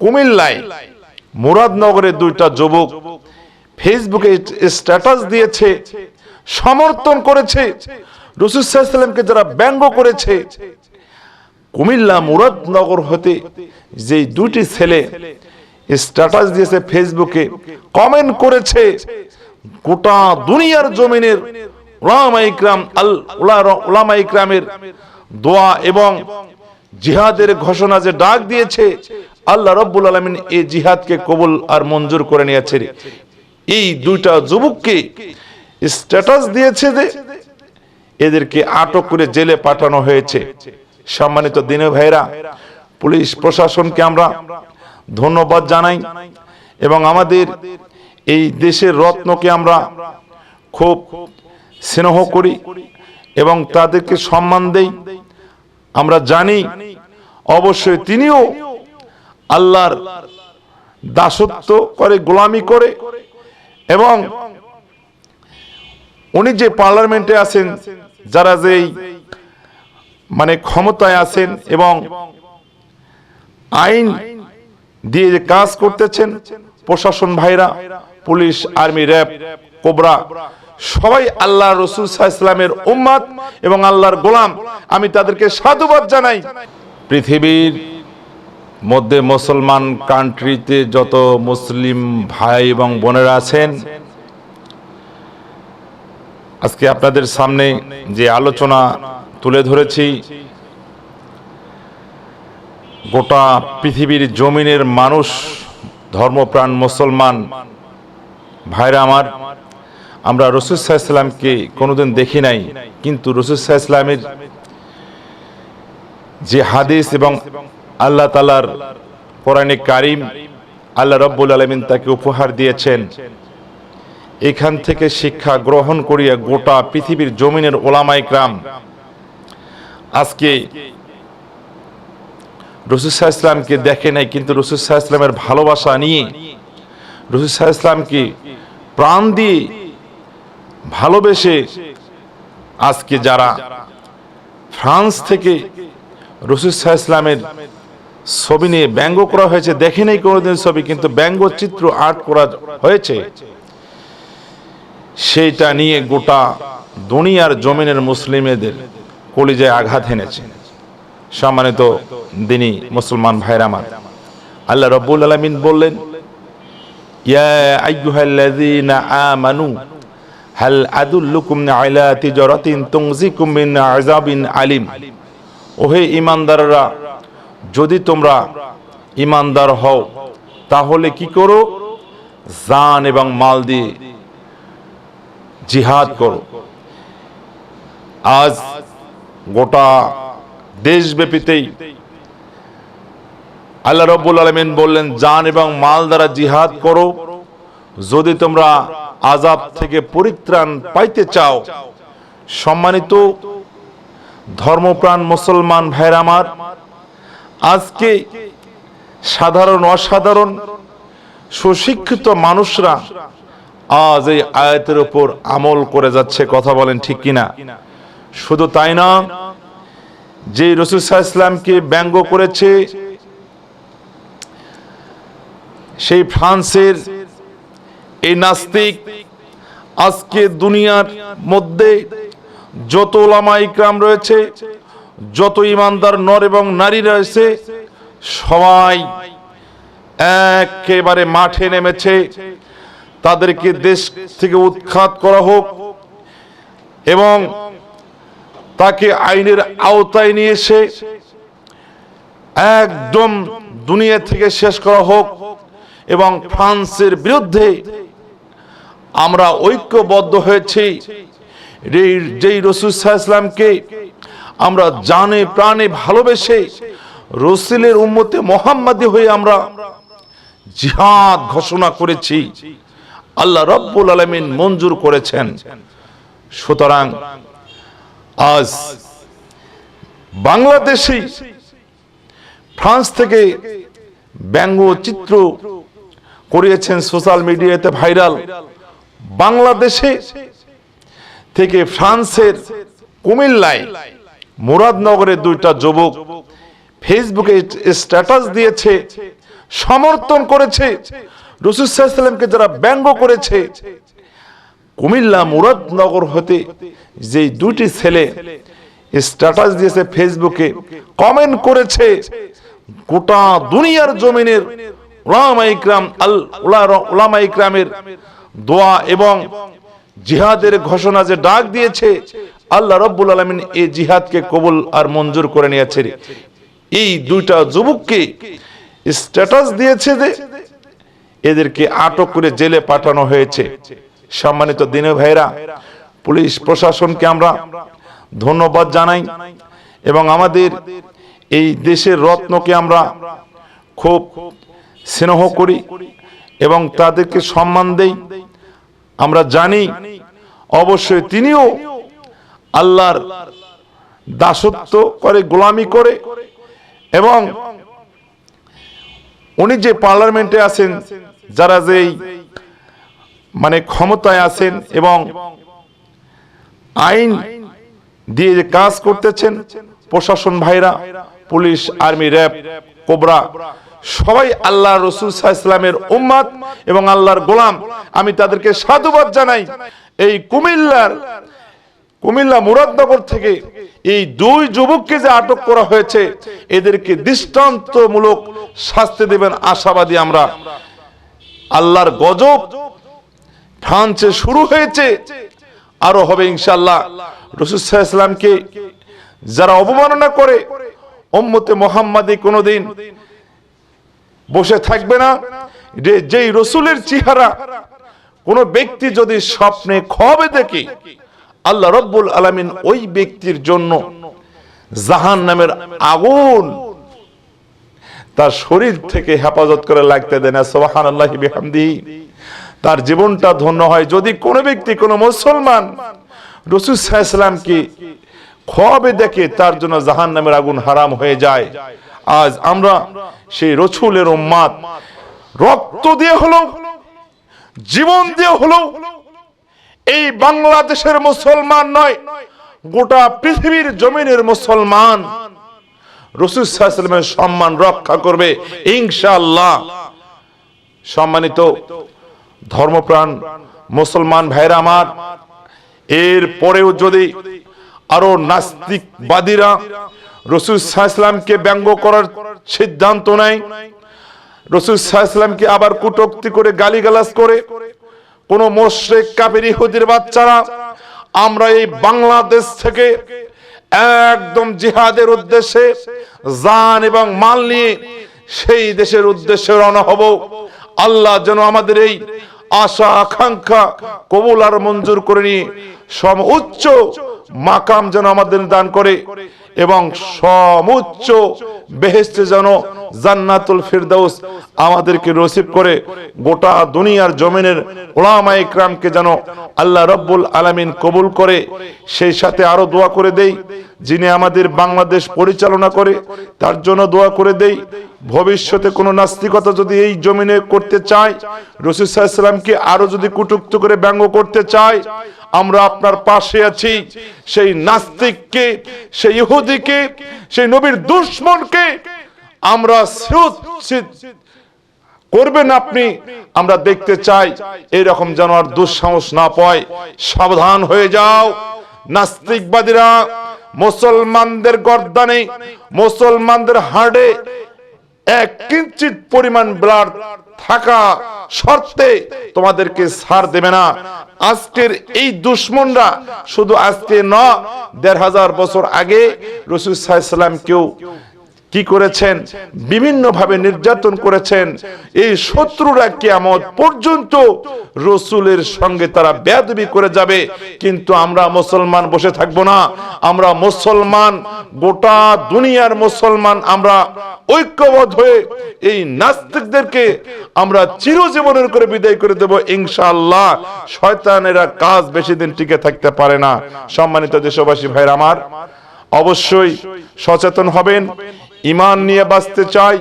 কুমিল্লায় মুরাদনগরের দুইটা যুবক ফেসবুকে স্ট্যাটাস দিয়েছে, সমর্থন করেছে রসুলামকে যারা ব্যঙ্গ করেছে। কুমিল্লা মুরাদনগর হতে যে দুটি ছেলে স্ট্যাটাস দিয়েছে ফেসবুকে, কমেন্ট করেছে, গোটা দুনিয়ার জমিনের ওলামা ইকরাম, আল ওলামা ইকরামের দোয়া এবং জিহাদের ঘোষণা যে ডাক দিয়েছে আল্লাহ রব্বুল আলমিন এই জিহাদকে কবুল আর মঞ্জুর করে নিয়েছে এই দুইটা যুবককে স্ট্যাটাস দিয়েছে যে এদেরকে আটক করে জেলে পাঠানো হয়েছে। সম্মানিত দিনে ভাইরা পুলিশ প্রশাসনকে আমরা ধন্যবাদ জানাই এবং আমাদের এই দেশের রত্নকে আমরা খুব স্নেহ করি এবং তাদেরকে সম্মান দেই। আমরা জানি, অবশ্যই তিনিও আল্লাহর দাসত্ব করে, গোলামি করে এবং উনি যে পার্লামেন্টে আছেন, যারা যেই মানে ক্ষমতায় আছেন এবং আইন দিয়ে যে কাজ করতেছেন, প্রশাসন ভাইরা, পুলিশ, আর্মি, র্যাব, কোবরা, সবাই আল্লাহ রসুল ইসলামের উম্মাদ এবং আল্লাহর গোলাম। আমি তাদেরকে সাধুবাদ জানাই। পৃথিবীর মধ্যে মুসলমান কান্ট্রিতে যত মুসলিম ভাই এবং বোনেরা আছেন, আজকে আপনাদের সামনে যে আলোচনা তুলে ধরেছি, গোটা পৃথিবীর জমিনের মানুষ, ধর্মপ্রাণ মুসলমান ভাইরা আমার, আমরা রসুল্লাহ ইসলামকে কোনোদিন দেখি নাই, কিন্তু রসুল্লাহ ইসলামের যে হাদিস এবং আল্লাহ তালার কোরআনে কারিম আল্লাহ রব্বুল আলমিন তাকে উপহার দিয়েছেন। এখান থেকে শিক্ষা গ্রহণ করিয়া গোটা পৃথিবীর জমিনের ওলামাই গ্রাম আজকে রসুল্লাহ ইসলামকে দেখে নাই, কিন্তু রসুল্লাহ ইসলামের ভালোবাসা নিয়ে রসুল্লাহ ইসলামকে প্রাণ দিয়ে ভালোবেসে আজকে যারা ফ্রান্স থেকে রসুল্লাহ ইসলামের ছবি নিয়ে ব্যঙ্গ করা হয়েছে। দেখে নেই কোনোদিন ছবি, কিন্তু ব্যঙ্গ চিত্র আর্ট করা হয়েছে। সেইটা নিয়ে গোটা দুনিয়ার জমিনের মুসলিমেদের কলিজায় আঘাত এনেছে। সম্মানিত দিনী মুসলমান ভাইরা আমার, আল্লাহ রব্বুল আলমিন বললেন আলিম। ওহে ইমানদাররা যদি তোমরা ইমানদার হও, তাহলে কি করো? জান এবং মাল দিয়ে জিহাদ করো। আজ গোটা দেশব্যাপীতেই আল্লাহ রব্বুল আলমিন বললেন, জান এবং মাল দ্বারা জিহাদ করো। যদি তোমরা আজাব থেকে পরিত্রাণ পাইতে চাও, সম্মানিত ধর্মপ্রাণ মুসলমান ভাইর আমার আজকে সাধারণ, অসাধারণ, সুশিক্ষিত মানুষরা আজ এই আয়াতের উপর আমল করে যাচ্ছে, কথা বলেন ঠিক কিনা? শুধু তাই না যে রসুল ইসলামকে ব্যঙ্গ করেছে, সেই ফ্রান্সের এই নাস্তিক আজকে দুনিয়ার মধ্যে যত ওলামা ইকরাম রয়েছে যত ইমানদার নর এবং নারী রয়েছে, সবাই একেবারে মাঠে নেমেছে। তাদেরকে দেশ থেকে উৎখাত করা হোক এবং তাকে আইনের আওতায় নিয়ে এসে একদম দুনিয়া থেকে শেষ করা হোক এবং ফ্রান্সের বিরুদ্ধে আমরা ঐক্যবদ্ধ হয়েছি। যেই রসুল ইসলামকে আমরা জানে, প্রাণে ভালোবেসে রসুলের উম্মতে মোহাম্মদী হয়ে আমরা জিহাদ ঘোষণা করেছি। আল্লাহ রব্বুল আলমিন মঞ্জুর করেছেন। সুতরাং আজ বাংলাদেশি ফ্রান্স থেকে ব্যঙ্গ চিত্র করিয়েছেন সোশ্যাল মিডিয়াতে ভাইরাল। বাংলাদেশে থেকে ফ্রান্সের কুমিল্লায় মুরাদনগরের দুইটা যুবক ফেসবুকে স্ট্যাটাস দিয়েছে, সমর্থন করেছে রসুলামকে যারা ব্যঙ্গ করেছে। কুমিল্লা মুরাদনগর হতে যে দুটি ছেলে স্ট্যাটাস দিয়েছে ফেসবুকে, কমেন্ট করেছে, গোটা দুনিয়ার জমিনের ওলামা ইকরাম, আল ওলামা ইকরামের দোয়া এবং জিহাদের ঘোষণা যে ডাক দিয়েছে আল্লাহ রব্বুল আলমিন এই জিহাদকে কবুল আর মঞ্জুর করে নিয়েছে এই দুইটা যুবককে স্ট্যাটাস দিয়েছে যে এদেরকে আটক করে জেলে পাঠানো হয়েছে। সম্মানিত দিনে ভাইরা পুলিশ প্রশাসনকে আমরা ধন্যবাদ জানাই এবং আমাদের এই দেশের রত্নকে আমরা খুব স্নেহ করি এবং তাদেরকে সম্মান দেই। আমরা জানি, অবশ্যই তিনিও আল্লাহর দাসত্ব করে, গোলামি করে এবং উনি যে পার্লামেন্টে আছেন, যারা যেই মানে ক্ষমতায় আছেন এবং আইন দিয়ে যে কাজ করতেছেন, প্রশাসন ভাইরা, পুলিশ, আর্মি, র্যাব, কোবরা, সবাই আল্লাহ রসুল ইসলামের উম্মাদ এবং আল্লাহর গোলাম। আমি তাদেরকে সাধুবাদ জানাই। এই কুমিল্লার কুমিল্লা মুরাদনগর থেকে এই দুই যুবককে যে আটক করা হয়েছে, এদেরকে দৃষ্টান্তমূলক শাস্তি দেবেন আশাবাদী আমরা। আল্লাহর গজব ফ্রান্সে শুরু হয়েছে, আরও হবে ইনশাল্লাহ রসুল ইসলামকে যারা অবমাননা করে ওম্মতে মোহাম্মদী কোনোদিন বসে থাকবে না। যে, যেই রসুলের চেহারা, কোনো ব্যক্তি যদি স্বপ্নে খবে দেখে আল্লাহ রব্বুল আলামিন ওই ব্যক্তির জন্য জাহান নামের আগুন তার শরীর থেকে হেফাজত করে লাগতে দেয় না সোহান আল্লাহ তার জীবনটা ধন্য হয়। যদি কোনো ব্যক্তি, কোনো মুসলমান রসুল সাহসালামকে খবে দেখে, তার জন্য জাহান নামের আগুন হারাম হয়ে যায়। আজ আমরা সেই রসুলের উম্মাদ, রক্ত দিয়ে হলো জীবন দিয়ে হলো এই বাংলাদেশের মুসলমান নয়, গোটা পৃথিবীর জমিনের মুসলমান। রসুলের সম্মান রক্ষা করবে, ইনশাআল্লাহ। সম্মানিত ধর্মপ্রাণ মুসলমান ভাইরা আমার, এর পরেও যদি আরও নাস্তিকবাদীরা রসুল ইসলামকে ব্যঙ্গ করার সিদ্ধান্ত নেয়, রসুল ইসলামকে আবার কুটক্তি করে গালিগালাজ করে কোন মোশরেক কাপের ইহুদির বাচ্চারা, আমরা এই বাংলাদেশ থেকে একদম জিহাদের উদ্দেশ্যে জান এবং মাল নিয়ে সেই দেশের উদ্দেশ্যে রওনা হব। আল্লাহ যেন আমাদের এই আশা আকাঙ্ক্ষা কবুল আর মঞ্জুর করে নিয়ে সম উচ্চ মাকাম যেন আমাদের দান করে এবং সমুচ্চ বেহেস্তে যেন জান্নাতুল ফিরদাউস আমাদেরকে রসিব করে গোটা দুনিয়ার জমিনের ওলামা ইকরামকে যেন আল্লাহ রব্বুল আলামিন কবুল করে, সেই সাথে আরও দোয়া করে দেই, যিনি আমাদের বাংলাদেশ পরিচালনা করে, তার জন্য দোয়া করে দেই ভবিষ্যতে কোনো নাস্তিকতা যদি এই জমিনে করতে চায়, রসুল সাল্লামকে আরও যদি কুটুক্ত করে ব্যঙ্গ করতে চায়, আমরা আপনার পাশে আছি। সেই নাস্তিককে, সেই ইহুদিকে, সেই নবীর দুশ্মনকে আমরা করবেন আপনি। আমরা দেখতে চাই এরকম যেন আর দুঃসাহস না পায়। সাবধান হয়ে যাও। নাস্তিকবাদীরা মুসলমানদের গর্দানে, মুসলমানদের হাড়ে এক কিঞ্চিত পরিমাণ ব্লাড থাকা শর্তে তোমাদেরকে ছাড় দেবে না। আজকের এই দুশ্মনরা শুধু আজকে ন দেড় হাজার বছর আগে রসুল সাল্লাম কেউ কি করেছেন? বিভিন্ন ভাবে নির্যাতন করেছেন। এই শত্রুরা কেমন পর্যন্ত রসুলের সঙ্গে তারা বেদবি করে যাবে। কিন্তু আমরা মুসলমান বসে থাকব না। আমরা মুসলমান, গোটা দুনিয়ার মুসলমান আমরা ঐক্যবদ্ধ হয়ে এই নাস্তিকদেরকে আমরা চিরজীবনের করে বিদায় করে দেব। ইনশাআল্লাহ শয়তানেরা কাজ বেশি দিন টিকে থাকতে পারে না। সম্মানিত দেশবাসী ভাইরা আমার, অবশ্যই সচেতন হবেন। ইমান নিয়ে বাঁচতে চাই,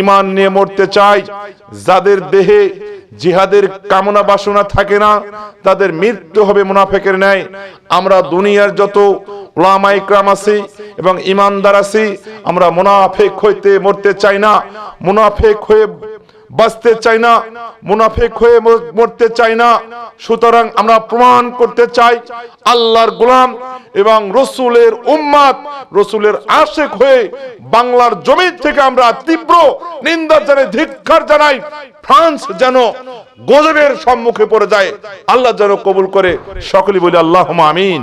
ইমান নিয়ে মরতে চাই। যাদের দেহে জিহাদের কামনা বাসনা থাকে না, তাদের মৃত্যু হবে মুনাফেকের ন্যায়। আমরা দুনিয়ার যত ওলামা আছি এবং ইমানদার আছি, আমরা মুনাফেক হইতে মরতে চাই না। মুনাফেক হয়ে বাঁচতে চাই না, মুনাফেক হয়ে মরতে চাই না। সুতরাং আমরা প্রমাণ করতে চাই, আল্লাহর গোলাম এবং রসুলের উম্মাদ, রসুলের আশেক হয়ে বাংলার জমিন থেকে আমরা তীব্র নিন্দা জানাই ধিক্ষার জানাই, ফ্রান্স যেন গজবের সম্মুখে পড়ে যায়। আল্লাহ যেন কবুল করে। সকলে বলি আল্লাহ আমিন।